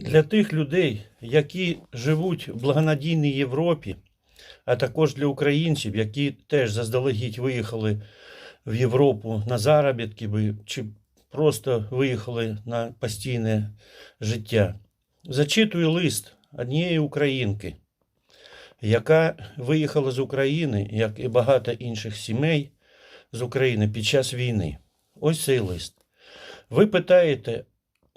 Для тих людей, які живуть в благонадійній Європі, а також для українців, які теж заздалегідь виїхали в Європу на заробітки чи просто виїхали на постійне життя. Зачитую лист однієї українки, яка виїхала з України, як і багато інших сімей з України під час війни. Ось цей лист. Ви питаєте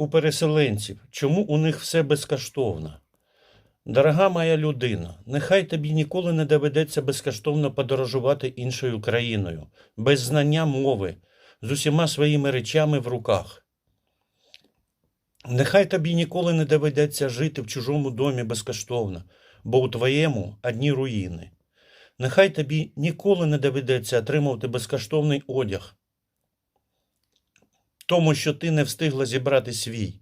у переселенців, чому у них все безкоштовно? Дорога моя людина, нехай тобі ніколи не доведеться безкоштовно подорожувати іншою країною, без знання мови, з усіма своїми речами в руках. Нехай тобі ніколи не доведеться жити в чужому домі безкоштовно, бо у твоєму одні руїни. Нехай тобі ніколи не доведеться отримувати безкоштовний одяг, тому що ти не встигла зібрати свій,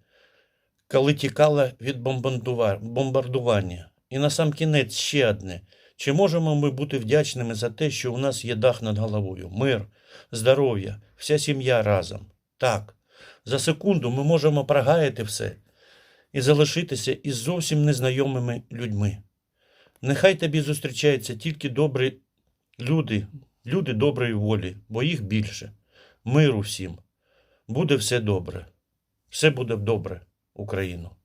коли тікала від бомбардування. І на сам кінець ще одне. Чи можемо ми бути вдячними за те, що у нас є дах над головою, мир, здоров'я, вся сім'я разом? Так, за секунду ми можемо прогаяти все і залишитися із зовсім незнайомими людьми. Нехай тобі зустрічаються тільки добрі люди, люди доброї волі, бо їх більше. Миру всім. Буде все добре. Все буде добре, Україно.